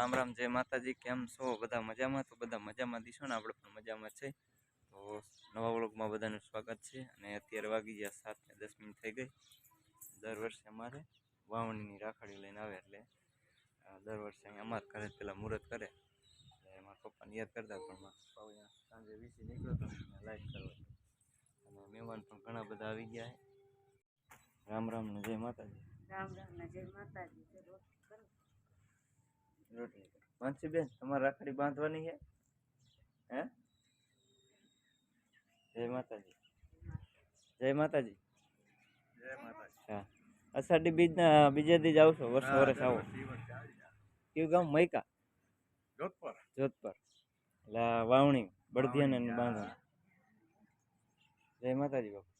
રામ રામ, જય માતાજી, કેમ છો? બધા મજામાં? તો બધા મજામાં દીશો ને આપણે પણ મજામાં છે. તો નવા વ્લોગમાં બધાનું સ્વાગત છે અને અત્યારે વાગી ગયા સાત ને દસ મિનિટ થઈ ગઈ. દર વર્ષે અમારે વાવણીની રાખડી લઈને આવે એટલે દર વર્ષે અહીંયા અમારા ઘરે પહેલાં મુહૂર્ત કરે. એટલે એમાં પપ્પાને યાદ કરતા પણ મારા સાંજે વીસી નીકળ્યો હતો લાઈટ કરવા અને મહેમાન પણ ઘણા બધા આવી ગયા રામ રામ ને જય માતાજી. રામ રામ ને જય માતાજી. રોટલી. માનસીબેન તમારે રાખડી બાંધવાની છે? હે? જય માતાજી. જય માતાજી. જય માતાજી. હા. અષાઢી બીજના બીજે દી જ આવશો વર્ષ વર્ષ આવો. કયું ગામ? મૈકા? જોધપુર. જોધપર. એટલે વાવણી બળદિયાને અને બાંધવાની જય માતાજી બાપુ.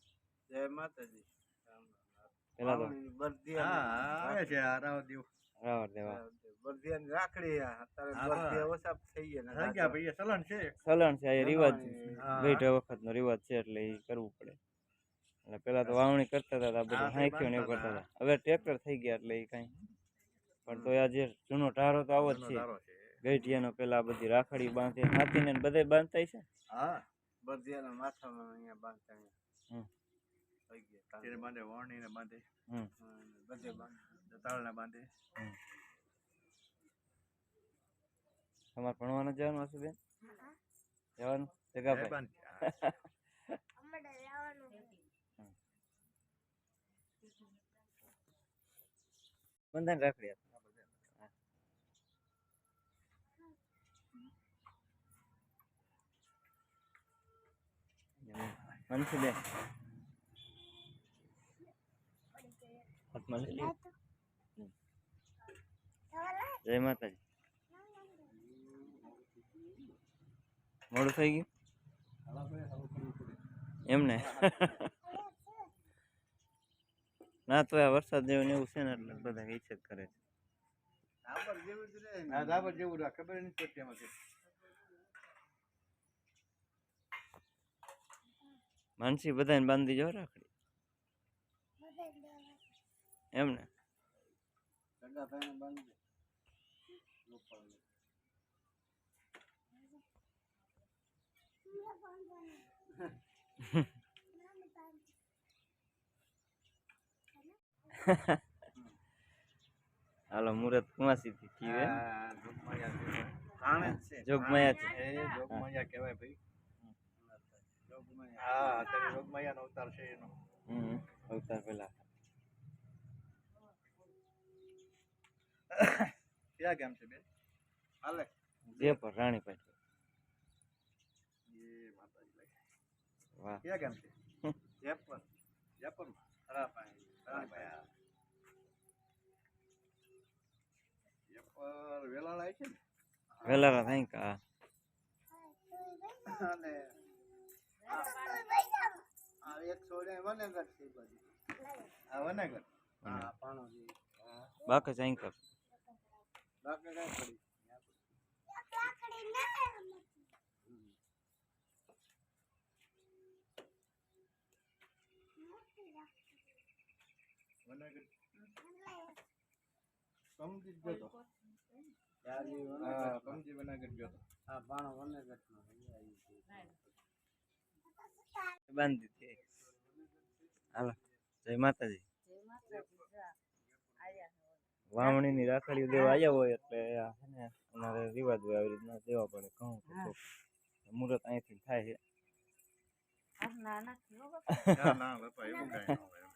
જય માતાજી. પેલા તો. હા આવે છે આ રાવ દેવ રાવર રાખડી અત્યારે હા. ઓછા થઈ ગયા ને ભાઈ એ છે. સલણ છે આ રિવાજ. ગઈઢ વખતનો રિવાજ છે એટલે એ કરવું પડે. એટલે પેલા તો વાવણી કરતા હતા બધું હાંખ્યું ને એવું કરતા હતા. હવે ટ્રેક્ટર થઈ ગયા એટલે એ કાંઈ. પણ તો આજે જૂનો ટારો તો આવો જ છે. છે. પેલા બધી રાખડી બાંધે હાથીને ને બધે બાંધતા છે? હા. બરધિયાના માથામાં અહીંયા બાંધતા હમ. બાંધે વણણીને બાંધે. હમ. બધે બાંધે દતાળને બાંધે. તમારે ભણવાનું જવાનું હશે બેન? જવાનું? જગા બંધન રાખડી. હાથમાં લઈ. જય માતાજી. મોડું થઈ ગયું? એમને? ના તો આ વરસાદ જેવું ને એવું છે ને એટલે બધા ઈચ્છે જ કરે છે. ખબર પડતી. માનસી બધાને બાંધી જો રાખડી? એમ ને સગા ભાઈને બાંધી દે. ગોપાલને. હાલો મુરત કુમાસી થી એમ? આ જોગમાયા છે. જોગમાયા છે. એ જોગમાયા કહેવાય ભાઈ. હા અત્યારે જોગમાયાનો અવતાર છે એનો. હમ અવતાર પેલા ક્યાં ગામ છે બે હાલે. જે પર રાણી પાસે એ માતાજી ભાઈ વાહ ક્યાં ગામ છે? જયપુર જયપુરમાં હરાભાઈ રાણભાઈ જયપુર વેલાળા છે ને? વેલારા થાય કા? અને આ એક છોડે વનેગર છે આ વનાગર. હા પાણોજી. બાકી જાય કર. બાકી કઈ પડી. ગયો તો. હા ગયો તો. હા નો બાંધી દીધી હાલો જય માતાજી. જય માતાજી જા. વાવણીની રાખડીઓ દેવા આવ્યા હોય એટલે અમારે રિવાજ હોય આવી રીતના દેવા પડે. કહું કે મુહૂર્ત અહીંથી થાય છે. ના. ના ના બાપા એવું કઈ ન હોય.